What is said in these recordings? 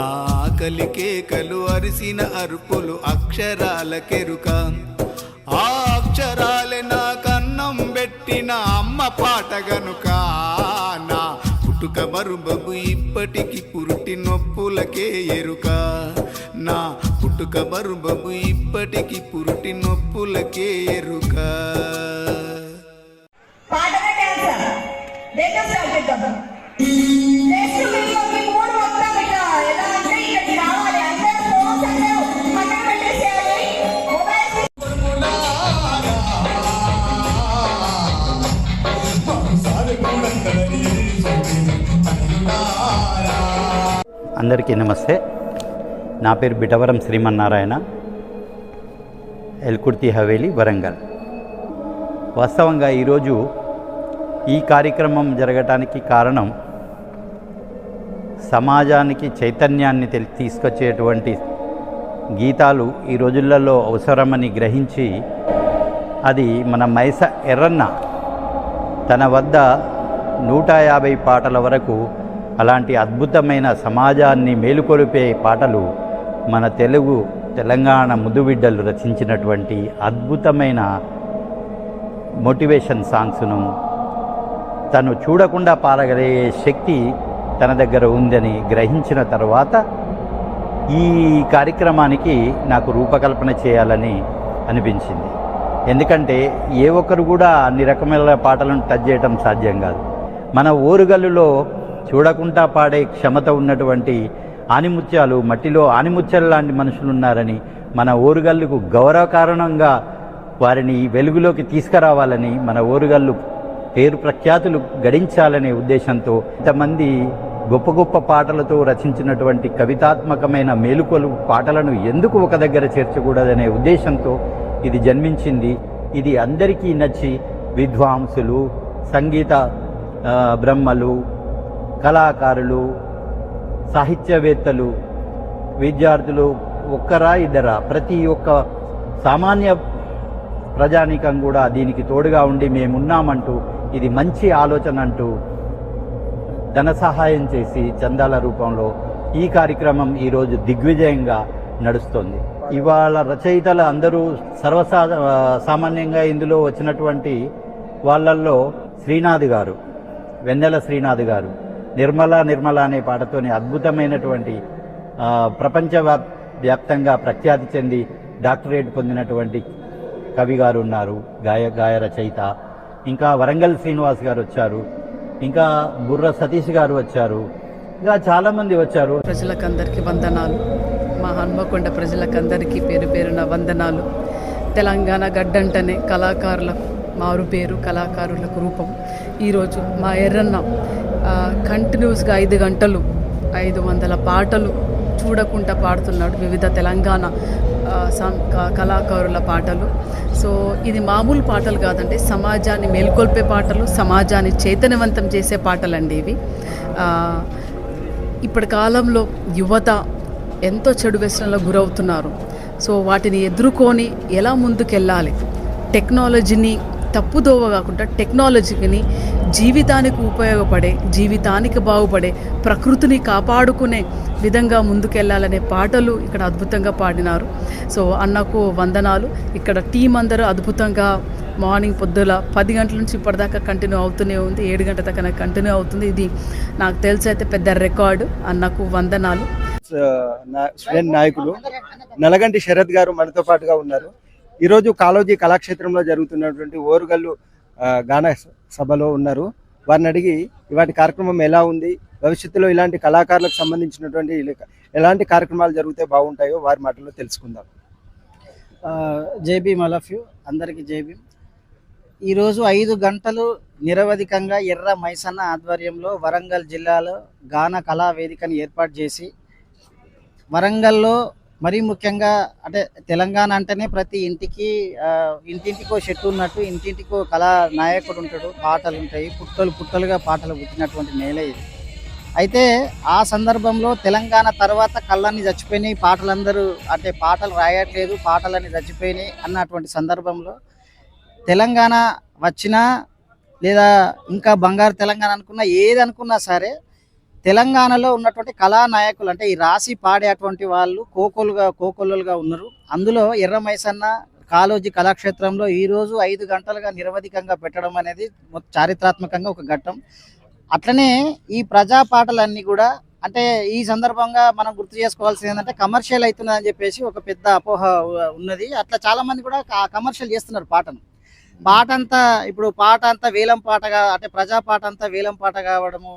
ఆకలి కేకలు అరిసిన అరుపులు అక్షరాలకెరుక. ఆ అక్షరాలే నా కన్నం పెట్టిన అమ్మ పాట గనుక. నా పుట్టుక మరుబబు ఇప్పటికి పురుటి నొప్పులకే ఎరుక. నా పుట్టుక మరుబబు ఇప్పటికి పురుటి నొప్పులకే ఎరుక. అందరికీ నమస్తే. నా పేరు బిటవరం శ్రీమన్నారాయణ ఎల్కుర్తి హవేలి వరంగల్. వాస్తవంగా ఈరోజు ఈ కార్యక్రమం జరగటానికి కారణం సమాజానికి చైతన్యాన్ని తీసుకొచ్చేటువంటి గీతాలు ఈ రోజులలో అవసరమని గ్రహించి అది మన మైస ఎర్రన్న తన వద్ద నూట యాభై పాటల వరకు అలాంటి అద్భుతమైన సమాజాన్ని మేలుకొలిపే పాటలు మన తెలుగు తెలంగాణ ముద్దుబిడ్డలు రచించినటువంటి అద్భుతమైన మోటివేషన్ సాంగ్స్ను తను చూడకుండా పారగలిగే శక్తి తన దగ్గర ఉందని గ్రహించిన తర్వాత ఈ కార్యక్రమానికి నాకు రూపకల్పన చేయాలని అనిపించింది. ఎందుకంటే ఏ ఒక్కరు కూడా అన్ని రకమైన పాటలను టచ్ చేయటం సాధ్యం కాదు. మన ఓరుగల్లులో చూడకుండా పాడే క్షమత ఉన్నటువంటి ఆనిముత్యాలు మట్టిలో ఆనిముత్యాలు లాంటి మనుషులు ఉన్నారని మన ఓరుగల్లుకు గౌరవ కారణంగా వారిని వెలుగులోకి తీసుకురావాలని మన ఓరుగల్లు పేరు ప్రఖ్యాతులు గడించాలనే ఉద్దేశంతో ఇంతమంది గొప్ప గొప్ప పాటలతో రచించినటువంటి కవితాత్మకమైన మేలుకొలు పాటలను ఎందుకు ఒక దగ్గర చేర్చకూడదనే ఉద్దేశంతో ఇది జన్మించింది. ఇది అందరికీ నచ్చి విద్వాంసులు సంగీత బ్రహ్మలు కళాకారులు సాహిత్యవేత్తలు విద్యార్థులు ఒక్కరా ఇద్దరా? ప్రతి ఒక్క సామాన్య ప్రజానీకం కూడా దీనికి తోడుగా ఉండి మేమున్నామంటూ ఇది మంచి ఆలోచన అంటూ ధన సహాయం చేసి చందాల రూపంలో ఈ కార్యక్రమం ఈరోజు దిగ్విజయంగా నడుస్తోంది. ఇవాళ రచయితలు అందరూ సర్వసా సామాన్యంగా ఇందులో వచ్చినటువంటి వాళ్ళల్లో శ్రీనాథ్ గారు వెన్నెల శ్రీనాథ్ గారు. నిర్మల నిర్మల అనే పాటతోనే అద్భుతమైనటువంటి ప్రపంచ వ్యాప్తంగా ప్రఖ్యాతి చెంది డాక్టరేట్ పొందినటువంటి కవి గారు ఉన్నారు గాయ గాయ రచయిత. ఇంకా వరంగల్ శ్రీనివాస్ గారు వచ్చారు. ఇంకా బుర్ర సతీష్ గారు వచ్చారు. ఇంకా చాలామంది వచ్చారు. ప్రజలకందరికీ వందనాలు. మా హన్మకొండ ప్రజలకందరికీ పేరు పేరున వందనాలు. తెలంగాణ గడ్డంటనే కళాకారులకు మారు పేరు కళాకారులకు రూపం. ఈరోజు మా ఎర్రన్న కంటిన్యూస్గా ఐదు గంటలు ఐదు వందల పాటలు చూడకుండా పాడుతున్నాడు వివిధ తెలంగాణ క- కళాకారుల పాటలు. సో ఇది మామూలు పాటలు కాదండి సమాజాన్ని మేల్కొల్పే పాటలు సమాజాన్ని చైతన్యవంతం చేసే పాటలండి ఇవి. ఇప్పటి కాలంలో యువత ఎంతో చెడు వ్యసనంలో గురవుతున్నారు. సో వాటిని ఎదుర్కొని ఎలా ముందుకెళ్ళాలి? టెక్నాలజీని తప్పుదోవ కాకుండా టెక్నాలజీని జీవితానికి ఉపయోగపడే జీవితానికి బాగుపడే ప్రకృతిని కాపాడుకునే విధంగా ముందుకెళ్ళాలనే పాటలు ఇక్కడ అద్భుతంగా పాడినారు. సో అన్నకు వందనాలు. ఇక్కడ టీం అందరూ అద్భుతంగా మార్నింగ్ పొద్దుల పది గంటల నుంచి ఇప్పటిదాకా కంటిన్యూ అవుతూనే ఉంది. ఏడు గంటల దాకా నాకు కంటిన్యూ అవుతుంది. ఇది నాకు తెలిసి అయితే పెద్ద రికార్డు. అన్నకు వందనాలు. స్టూడెంట్ నాయకులు నలగంటి శరత్ గారు మనతో పాటుగా ఉన్నారు. ఈరోజు కాలోజీ కళాక్షేత్రంలో జరుగుతున్నటువంటి ఓరుగల్లు గాన సభలో ఉన్నారు. వారిని అడిగి ఇవాటి కార్యక్రమం ఎలా ఉంది? భవిష్యత్తులో ఇలాంటి కళాకారులకు సంబంధించినటువంటి ఎలాంటి కార్యక్రమాలు జరిగితే బాగుంటాయో వారి మాటల్లో తెలుసుకుందాం. జేబీ మలఫ్యూ అందరికీ జేబీ ఈరోజు ఐదు గంటలు నిరవధికంగా ఎర్ర మైసన్న ఆధ్వర్యంలో వరంగల్ జిల్లాలో గాన కళా వేదికను ఏర్పాటు చేసి వరంగల్లో మరీ ముఖ్యంగా అంటే తెలంగాణ అంటేనే ప్రతి ఇంటికి ఇంటింటికో చెట్టు ఉన్నట్టు ఇంటింటికో కళా నాయకుడు ఉంటాడు పాటలు ఉంటాయి పుట్టలు పుట్టలుగా పాటలు పుట్టినటువంటి నేల ఇది. అయితే ఆ సందర్భంలో తెలంగాణ తర్వాత కళ్ళని చచ్చిపోయినాయి పాటలందరూ అంటే పాటలు రాయట్లేదు పాటలన్నీ చచ్చిపోయినాయి అన్నటువంటి సందర్భంలో తెలంగాణ వచ్చినా లేదా ఇంకా బంగారు తెలంగాణ అనుకున్నా ఏది అనుకున్నా సరే తెలంగాణలో ఉన్నటువంటి కళానాయకులు అంటే ఈ రాసి పాడేటువంటి వాళ్ళు కోకొలుగా కోకొల్లుగా ఉన్నారు. అందులో ఎర్ర మైసన్న కాలోజీ కళాక్షేత్రంలో ఈరోజు ఐదు గంటలుగా నిరవధికంగా పెట్టడం అనేది చారిత్రాత్మకంగా ఒక ఘట్టం. అట్లనే ఈ ప్రజా పాటలన్నీ కూడా అంటే ఈ సందర్భంగా మనం గుర్తు చేసుకోవాల్సింది ఏంటంటే కమర్షియల్ అవుతున్నదని చెప్పేసి ఒక పెద్ద అపోహ ఉన్నది. అట్లా చాలామంది కూడా కమర్షియల్ చేస్తున్నారు పాటను. పాట అంతా ఇప్పుడు పాట అంతా వేలం పాటగా అంటే ప్రజా పాట అంతా వేలం పాట కావడము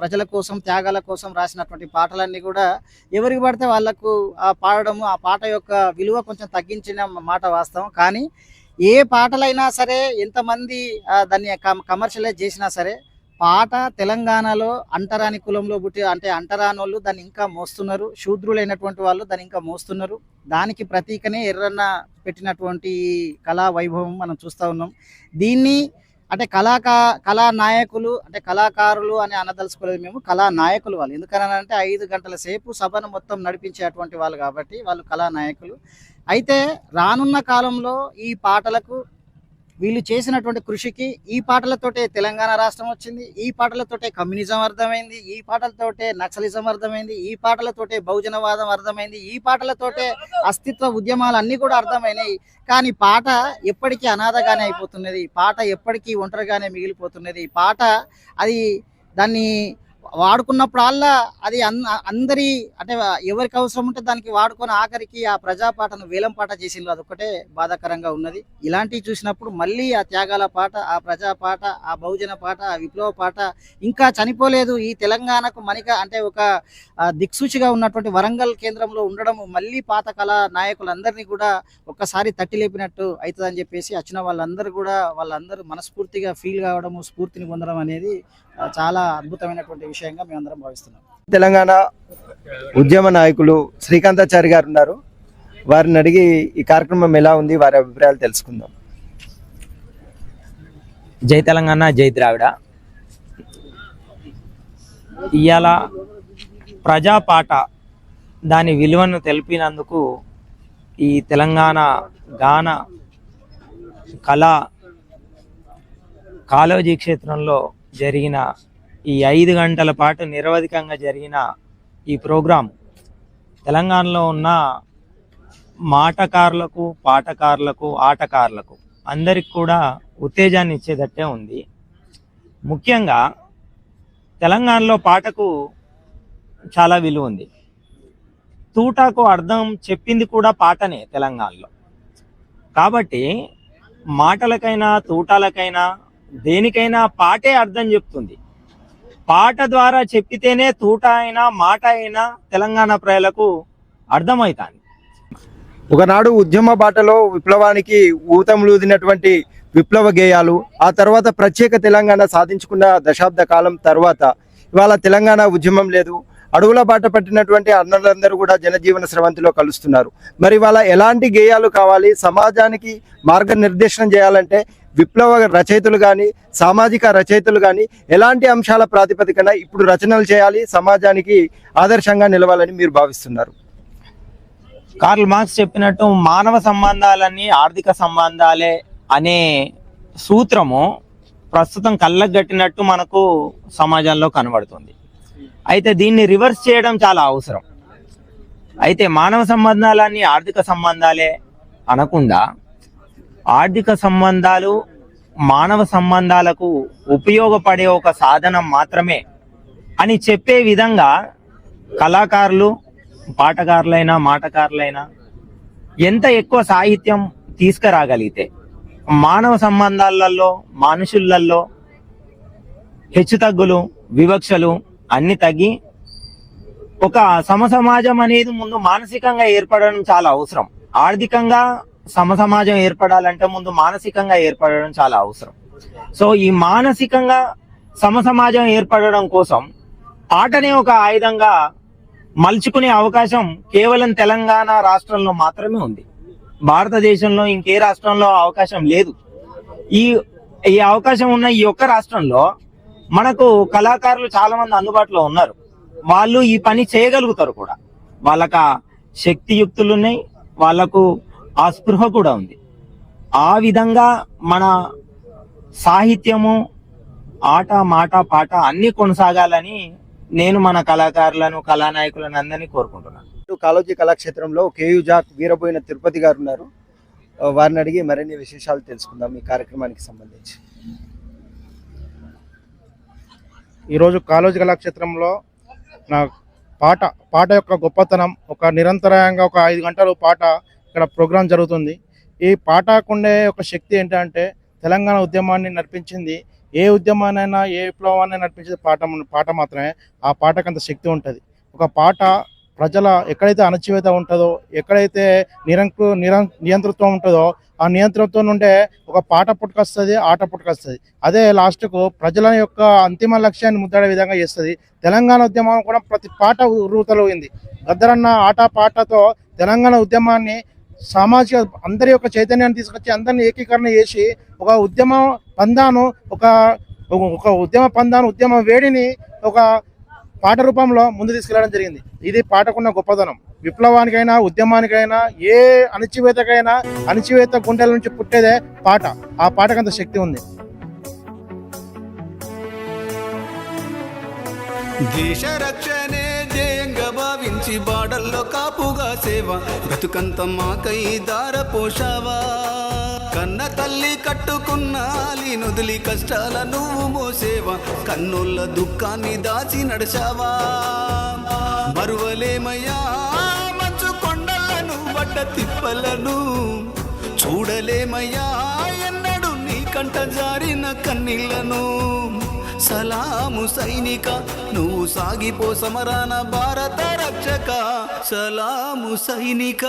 ప్రజల కోసం త్యాగాల కోసం రాసినటువంటి పాటలన్నీ కూడా ఎవరికి పడితే వాళ్ళకు ఆ పాడడము ఆ పాట యొక్క విలువ కొంచెం తగ్గించిన మాట వాస్తవం. కానీ ఏ పాటలైనా సరే ఎంతమంది దాన్ని కమర్షియలైజ్ చేసినా సరే పాట తెలంగాణలో అంటరాని కులంలో పుట్టి అంటే అంటరానోళ్ళు దాన్ని ఇంకా మోస్తున్నారు. శూద్రులైనటువంటి వాళ్ళు దాన్ని ఇంకా మోస్తున్నారు. దానికి ప్రతీకనే ఎర్రన్న పెట్టినటువంటి కళా వైభవం మనం చూస్తూ ఉన్నాం. దీన్ని అంటే కళాకా కళా నాయకులు అంటే కళాకారులు అని అనదలుచుకోలేదు మేము. కళా నాయకులు వాళ్ళు. ఎందుకనంటే ఐదు గంటల సేపు సభను మొత్తం నడిపించేటువంటి వాళ్ళు కాబట్టి వాళ్ళు కళా నాయకులు. అయితే రానున్న కాలంలో ఈ పాటలకు వీళ్ళు చేసినటువంటి కృషికి ఈ పాటలతోటే తెలంగాణ రాష్ట్రం వచ్చింది ఈ పాటలతోటే కమ్యూనిజం అర్థమైంది ఈ పాటలతోటే నక్సలిజం అర్థమైంది ఈ పాటలతోటే బహుజనవాదం అర్థమైంది ఈ పాటలతోటే అస్తిత్వ ఉద్యమాలు అన్నీ కూడా అర్థమైనాయి. కానీ పాట ఎప్పటికీ అనాథగానే అయిపోతున్నది పాట ఎప్పటికీ ఒంటరిగానే మిగిలిపోతున్నది. పాట అది దాన్ని వాడుకున్నప్పుడల్లా అది అందరి అంటే ఎవరికి అవసరం ఉంటే దానికి వాడుకొని ఆఖరికి ఆ ప్రజా పాటను వేలం పాట చేసిండ్రు అదొక్కటే బాధాకరంగా ఉన్నది. ఇలాంటివి చూసినప్పుడు మళ్ళీ ఆ త్యాగాల పాట ఆ ప్రజా పాట ఆ బహుజన పాట ఆ విప్లవ పాట ఇంకా చనిపోలేదు. ఈ తెలంగాణకు మనిక అంటే ఒక దిక్సూచిగా ఉన్నటువంటి వరంగల్ కేంద్రంలో ఉండడం మళ్ళీ పాత నాయకులందరినీ కూడా ఒక్కసారి తట్టి లేపినట్టు అవుతుందని చెప్పేసి వచ్చిన వాళ్ళందరూ కూడా వాళ్ళందరూ మనస్ఫూర్తిగా ఫీల్ కావడము స్ఫూర్తిని పొందడం అనేది చాలా అద్భుతమైనటువంటి విషయంగా మేమందరం భావిస్తున్నాం. తెలంగాణ ఉద్యమ నాయకులు శ్రీకాంతాచారి గారు ఉన్నారు. వారిని అడిగి ఈ కార్యక్రమం ఎలా ఉంది? వారి అభిప్రాయాలు తెలుసుకుందాం. జై తెలంగాణ జై ద్రావిడ. ఇవాళ ప్రజాపాట దాని విలువను తెలిపినందుకు ఈ తెలంగాణ గాన కళా కాలోజీ క్షేత్రంలో జరిగిన ఈ ఐదు గంటల పాటు నిరవధికంగా జరిగిన ఈ ప్రోగ్రాం. తెలంగాణలో ఉన్న మాటకారులకు పాటకారులకు ఆటకారులకు అందరికి కూడా ఉత్తేజాన్ని ఇచ్చేటట్టే ఉంది. ముఖ్యంగా తెలంగాణలో పాటకు చాలా విలువ ఉంది. తూటాకు అర్థం చెప్పింది కూడా పాటనే తెలంగాణలో. కాబట్టి మాటలకైనా తూటాలకైనా దేనికైనా పాటే అర్థం చెప్తుంది. పాట ద్వారా చెప్పితేనే తూట అయినా మాట అయినా తెలంగాణ ప్రజలకు అర్థమవుతుంది. ఒకనాడు ఉద్యమ బాటలో విప్లవానికి ఊతములూదినటువంటి విప్లవ గేయాలు ఆ తర్వాత ప్రత్యేక తెలంగాణ సాధించుకున్న దశాబ్ద కాలం తర్వాత ఇవాళ తెలంగాణ ఉద్యమం లేదు. అడవుల బాట పట్టినటువంటి అన్నలందరూ కూడా జనజీవన స్రవంతిలో కలుస్తున్నారు. మరి వాళ్ళ ఎలాంటి గేయాలు కావాలి? సమాజానికి మార్గనిర్దేశనం చేయాలంటే విప్లవ రచయితలు కానీ సామాజిక రచయితలు కానీ ఎలాంటి అంశాల ప్రాతిపదికన ఇప్పుడు రచనలు చేయాలి సమాజానికి ఆదర్శంగా నిలవాలని మీరు భావిస్తున్నారు? కార్ల్ మార్క్స్ చెప్పినట్టు మానవ సంబంధాలన్నీ ఆర్థిక సంబంధాలే అనే సూత్రము ప్రస్తుతం కళ్ళకు కట్టినట్టు మనకు సమాజంలో కనబడుతుంది. అయితే దీన్ని రివర్స్ చేయడం చాలా అవసరం. అయితే మానవ సంబంధాలన్నీ ఆర్థిక సంబంధాలే అనకుండా ఆర్థిక సంబంధాలు మానవ సంబంధాలకు ఉపయోగపడే ఒక సాధనం మాత్రమే అని చెప్పే విధంగా కళాకారులు పాటకారులైనా మాటకారులైనా ఎంత ఎక్కువ సాహిత్యం తీసుకురాగలిగితే మానవ సంబంధాలలో మనుషులలో హెచ్చుతగ్గులు వివక్షలు అన్ని తగ్గి ఒక సమసమాజం అనేది ముందు మానసికంగా ఏర్పడడం చాలా అవసరం. ఆర్థికంగా సమసమాజం ఏర్పడాలంటే ముందు మానసికంగా ఏర్పడడం చాలా అవసరం. సో ఈ మానసికంగా సమసమాజం ఏర్పడడం కోసం ఆటనే ఒక ఆయుధంగా మలుచుకునే అవకాశం కేవలం తెలంగాణ రాష్ట్రంలో మాత్రమే ఉంది. భారతదేశంలో ఇంకే రాష్ట్రంలో అవకాశం లేదు. ఈ ఈ అవకాశం ఉన్న ఈ ఒక్క రాష్ట్రంలో మనకు కళాకారులు చాలా మంది అందుబాటులో ఉన్నారు. వాళ్ళు ఈ పని చేయగలుగుతారు కూడా. వాళ్ళక శక్తియుక్తులు ఉన్నాయి వాళ్ళకు ఆ స్పృహ కూడా ఉంది. ఆ విధంగా మన సాహిత్యము ఆట మాట పాట అన్ని కొనసాగాలని నేను మన కళాకారులను కళానాయకులను అందరినీ కోరుకుంటున్నాను. ఇటు కాలోజీ కళాక్షేత్రంలో కేయు జాక్ వీరబోయిన తిరుపతి గారు ఉన్నారు. వారిని అడిగి మరిన్ని విశేషాలు తెలుసుకుందాం ఈ కార్యక్రమానికి సంబంధించి. ఈరోజు కాలోజీ కళాక్షేత్రంలో నా పాట పాట యొక్క గొప్పతనం ఒక నిరంతరాయంగా ఒక ఐదు గంటలు పాట ఇక్కడ ప్రోగ్రాం జరుగుతుంది. ఈ పాటకుండే ఒక శక్తి ఏంటంటే తెలంగాణ ఉద్యమాన్ని నడిపించింది. ఏ ఉద్యమాన్నైనా ఏ విప్లవాన్ని నడిపించేది పాట పాట మాత్రమే. ఆ పాటకు అంత శక్తి ఉంటుంది. ఒక పాట ప్రజల ఎక్కడైతే అణచివేత ఉంటుందో ఎక్కడైతే నిరంకు నిరం నియంతృత్వం ఉంటుందో ఆ నియంత్రణతో నుండే ఒక పాట పుట్టుకొస్తుంది ఆట పుట్టుకొస్తుంది. అదే లాస్ట్కు ప్రజల యొక్క అంతిమ లక్ష్యాన్ని ముద్దాడే విధంగా చేస్తుంది. తెలంగాణ ఉద్యమం కూడా ప్రతి పాట రూతలోగింది గద్దరన్న ఆట పాటతో తెలంగాణ ఉద్యమాన్ని సామాజిక అందరి యొక్క చైతన్యాన్ని తీసుకొచ్చి అందరిని ఏకీకరణ చేసి ఒక ఉద్యమ పందాను ఒక ఒక ఉద్యమ పందాను ఉద్యమ వేడిని ఒక పాట రూపంలో ముందు తీసుకెళ్ళడం జరిగింది. ఇది పాటకున్న గొప్పదనం. విప్లవానికైనా ఉద్యమానికైనా ఏ అణచివేతకైనా అణచివేత గుండెల నుంచి పుట్టేదే పాట. ఆ పాటకంత శక్తి ఉంది. దేశ రక్షణే ధ్యేయంగా బాడల్లో కాపుగా సేవ. బ్రతుకంత మాకై దార పోషావా కన్న తల్లి కట్టుకున్నాలి నుదిలి కష్టాల నువ్వు మోసేవా? కన్నుల దుఃఖాన్ని దాచి నడిచావా? మరువలేమయ్యా? మంచు కొండలను వడ్డ తిప్పలను చూడలేమయ్యా? ఎన్నడు నీ కంట జారిన కన్నీళ్ళను సలాము సైనిక నువ్వు సాగిపో సమరాన భారత రక్షక. సలాము సైనిక.